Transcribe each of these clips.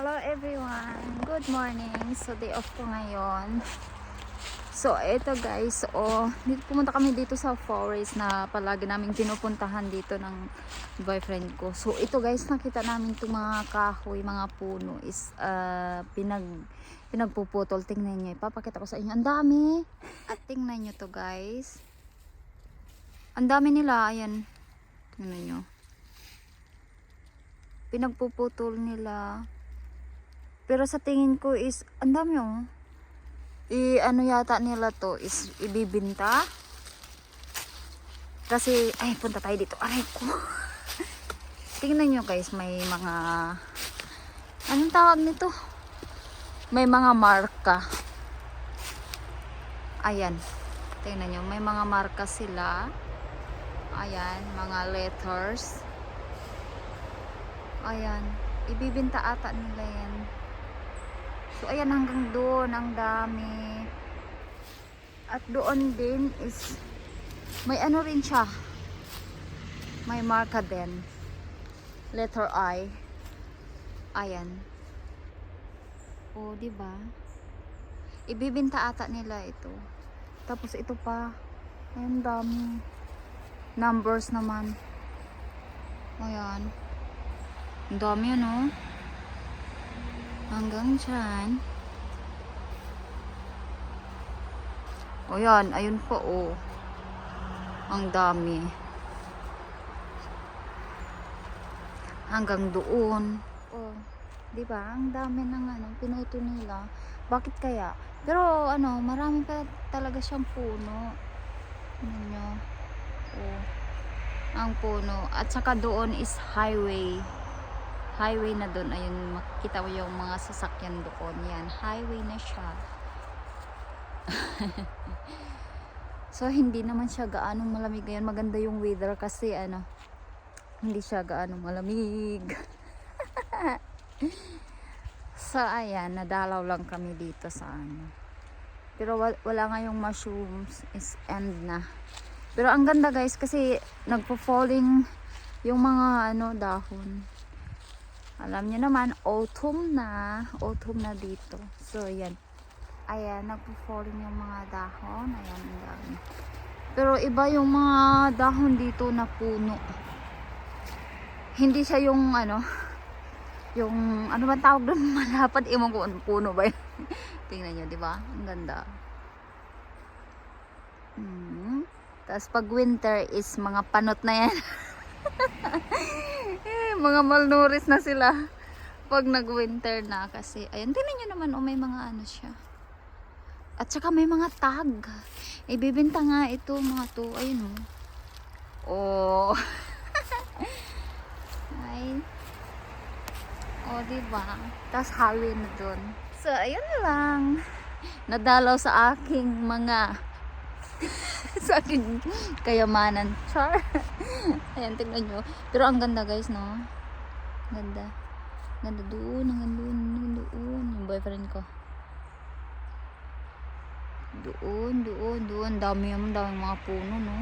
Hello everyone! Good morning! So day off ko ngayon. So ito guys, oh, dito pumunta kami dito sa forest na palagi naming pinupuntahan dito ng boyfriend ko. So ito guys, nakita namin itong mga kahoy, mga puno is uh, pinag pinagpuputol. Tingnan niyo, ipapakita ko sa inyo. Ang dami! At tingnan niyo to guys. Ang dami nila, ayan. Tingnan niyo pinagpuputol nila. Pero sa tingin ko is, ang dami oh. I, ano yata nila to is ibibinta. Kasi, ay, punta tayo dito. Aray ko. Tingnan nyo guys, may mga, anong tawag nito? May mga marka. Ayan. Tingnan nyo, may mga marka sila. Ayan, mga letters. Ayan. Ibibinta ata nila yan. So, ayan hanggang doon. Ang dami. At doon din is may ano rin siya. May marka din. Letter I. Ayan. O, di ba? Ibibinta ata nila ito. Tapos ito pa. Ayan, dami. Numbers naman. Ayan. Ang dami oh. Hanggang dyan. O yan, ayun po, oh. Ang dami. Hanggang doon. Oh, di ba? Ang dami ng ano, pinuto nila. Bakit kaya? Pero ano, marami pa talaga siyang puno. Ano nyo? Oh. Ang puno. At saka doon is highway highway na doon ayun makikita mo yung mga sasakyan doon. Yan highway na siya. So hindi naman siya gaano malamig. Ngayon maganda yung weather kasi ano hindi siya gaano malamig. So ayan nadalaw lang kami dito sa ano. Pero wa- wala nga yung mushrooms. Is end na. Pero ang ganda guys kasi nagpo-falling yung mga ano dahon alam niyo naman, autumn na. Autumn na dito. So, yan. Ayan, nagpo-falling yung mga dahon. Ayan, ang dami. Pero iba yung mga dahon dito na puno. Hindi siya yung ano, yung ano ba tawag doon malapad imong ko puno ba yun? tingnan nyo di ba ang ganda mm. tapos pag winter is mga panot na yan mga malnourished na sila. Pag nag-winter na kasi ayun tingnan nyo naman oh, may mga ano siya. At saka may mga tag. Ibibenta nga ito mga to ayun oh. Oh. Ay. Oh diba? Tapos highway na dun. So ayun lang. Nadalaw sa aking mga sa aking kayamanan char Ayan, tingnan nyo. Pero ang ganda guys, no? Ganda. Ganda doon, ang ganda doon, doon. Yung boyfriend ko. Doon, doon, doon. Dami yung dami mga puno, no?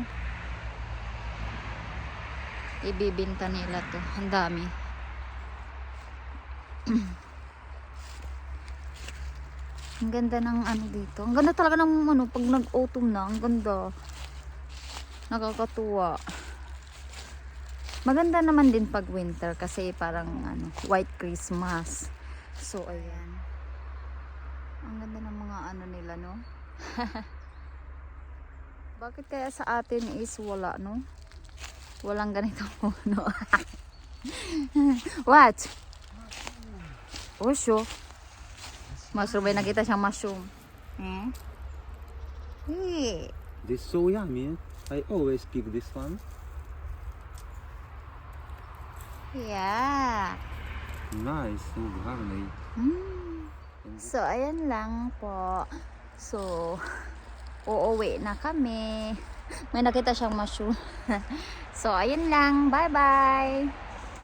Ibibinta nila to. Ang dami. ang ganda ng ano dito. Ang ganda talaga ng ano, pag nag-autumn na, ang ganda. Nakakatuwa. Maganda naman din pag winter kasi parang ano, white Christmas. So ayan. Ang ganda ng mga ano nila, no? Bakit kaya sa atin is wala, no? Walang ganitong puno. What? Osyo. Mushroom ba nakita siyang mushroom? Eh? Eh. This so yummy. I always pick this one. Yeah. Nice and garlic. Mm. So, ayan lang po. So, uuwi na kami. May nakita siyang mushroom. so, ayun lang. Bye-bye.